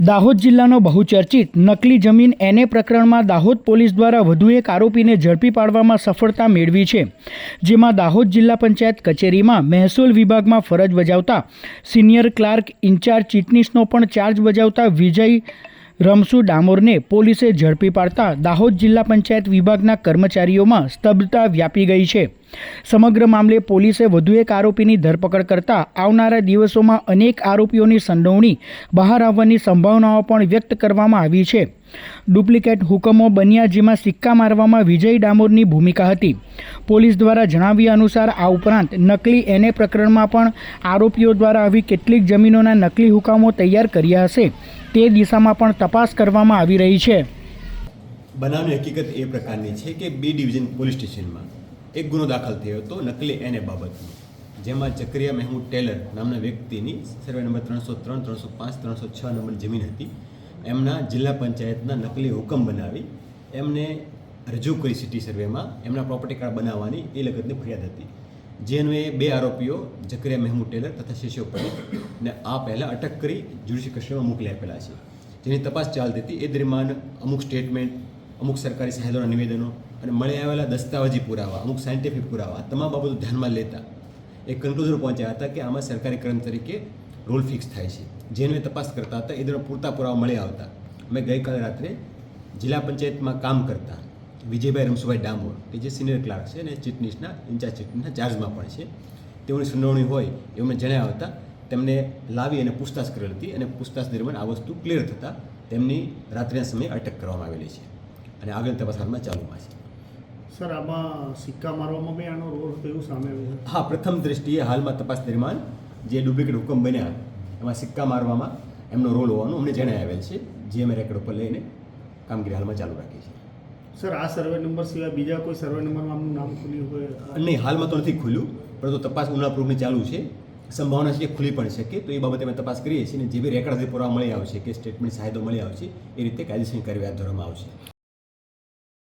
દાહોદ જિલ્લાનો બહુચર્ચિત નકલી જમીન એને પ્રકરણમાં દાહોદ પોલીસ દ્વારા વધુ એક આરોપીને ઝડપી પાડવામાં સફળતા મેળવી છે, જેમાં દાહોદ જિલ્લા પંચાયત કચેરીમાં મહેસૂલ વિભાગમાં ફરજ બજાવતા સિનિયર ક્લાર્ક ઇન્ચાર્જ ચીટનીસનો પણ ચાર્જ બજાવતા વિજય રમસુ ડામોરને પોલીસે ઝડપી પાડતા દાહોદ જિલ્લા પંચાયત વિભાગના કર્મચારીઓમાં સ્તબ્ધતા વ્યાપી ગઈ છે. સમગ્ર મામલે પોલીસે વધુ એક આરોપીની ધરપકડ કરતા આવનારા દિવસોમાં અનેક આરોપીઓની સંડોવણી બહાર આવવાની સંભાવનાઓ પણ વ્યક્ત કરવામાં આવી છે. ડુપ્લિકેટ હુકમો બન્યા જેમાં સિક્કા મારવામાં વિજય ડામોરની ભૂમિકા હતી. પોલીસ દ્વારા જણાવ્યા અનુસાર આ ઉપરાંત નકલી એને પ્રકરણમાં પણ આરોપીઓ દ્વારા આવી કેટલીક જમીનોના નકલી હુકમો તૈયાર કર્યા હશે. તે દિશામાં પણ તપાસ કરવામાં આવી રહી છે. બનાવની હકીકત એ પ્રકારની છે કે બી ડિવિઝન પોલીસ સ્ટેશનમાં એક ગુનો દાખલ થયો હતો નકલી એને બાબતનો. જેમાં ચક્રિયા મહેમૂદ ટેલર નામના વ્યક્તિની સર્વે નંબર ત્રણસો ત્રણ, ત્રણસો પાંચ, ત્રણસો છ નંબર જમીન હતી. એમના જિલ્લા પંચાયતના નકલી હુકમ બનાવી એમને રજૂ કરી સિટી સર્વેમાં એમના પ્રોપર્ટી કાર્ડ બનાવવાની એ લગતની ફરિયાદ હતી. જેનો બે આરોપીઓ, જકરિયા મહેમૂદ ટેલર તથા શિશો પટેલ, ને આ પહેલાં અટક કરી જ્યુડિશિયલ કસ્ટડીમાં મોકલી આપેલા છે. જેની તપાસ ચાલતી હતી એ દરમિયાન અમુક સ્ટેટમેન્ટ, અમુક સરકારી સાહેબોના નિવેદનો અને મળી આવેલા દસ્તાવેજી પુરાવા, અમુક સાયન્ટિફિક પુરાવા તમામ બાબતો ધ્યાનમાં લેતા એક કન્ક્લુઝન પહોંચ્યા હતા કે આમાં સરકારી ક્રમ તરીકે રોલ ફિક્સ થાય છે. જેનું એ તપાસ કરતા હતા, એ દરમિયાન પૂરતા પુરાવા મળી આવતા. અમે ગઈકાલે રાત્રે જિલ્લા પંચાયતમાં કામ કરતા વિજયભાઈ રમસુભાઈ ડામોર કે જે સિનિયર ક્લાર્ક છે અને ચીટનીસના ઇન્ચાર્જ ચીટનીસના ચાર્જમાં પણ છે. તેઓની સુનાવણી હોય મેં જણાવ્યા હતા. તેમને લાવી અને પૂછતાછ કરેલ હતી અને પૂછતાછ દરમિયાન આ વસ્તુ ક્લિયર થતાં તેમની રાત્રિના સમયે અટક કરવામાં આવેલી છે. અને આગળ તપાસ હાલમાં ચાલુમાં છે. સર આમાં સિક્કા મારવામાં બી આનો રોલ હતો એવું સામે આવ્યું હા પ્રથમ દ્રષ્ટિએ હાલમાં તપાસ દરમિયાન જે ડુપ્લિકેટ હુકમ બન્યા એમાં સિક્કા મારવામાં એમનો રોલ હોવાનું અમને જણાવેલ આવેલ છે જે અમે રેકોર્ડ ઉપર લઈને કામગીરી હાલમાં ચાલુ રાખી છે. સર, આ સર્વે નંબર સિવાય બીજા કોઈ સર્વે નંબરમાં આમનું નામ ખુલ્યું હોય નહીં, હાલમાં તો નથી ખુલ્યું, પરંતુ તપાસ ઉનાપૂર્વકની ચાલુ છે. સંભાવના છે કે ખુલી પણ શકે તો એ બાબતે અમે તપાસ કરીએ છીએ અને જે બી રેકર્ડ પુરાવા મળી આવશે, કે સ્ટેટમેન્ટ સાહેદો મળી આવશે, એ રીતે કાયદેસરની કાર્યવાહી હાથ ધરવામાં આવશે.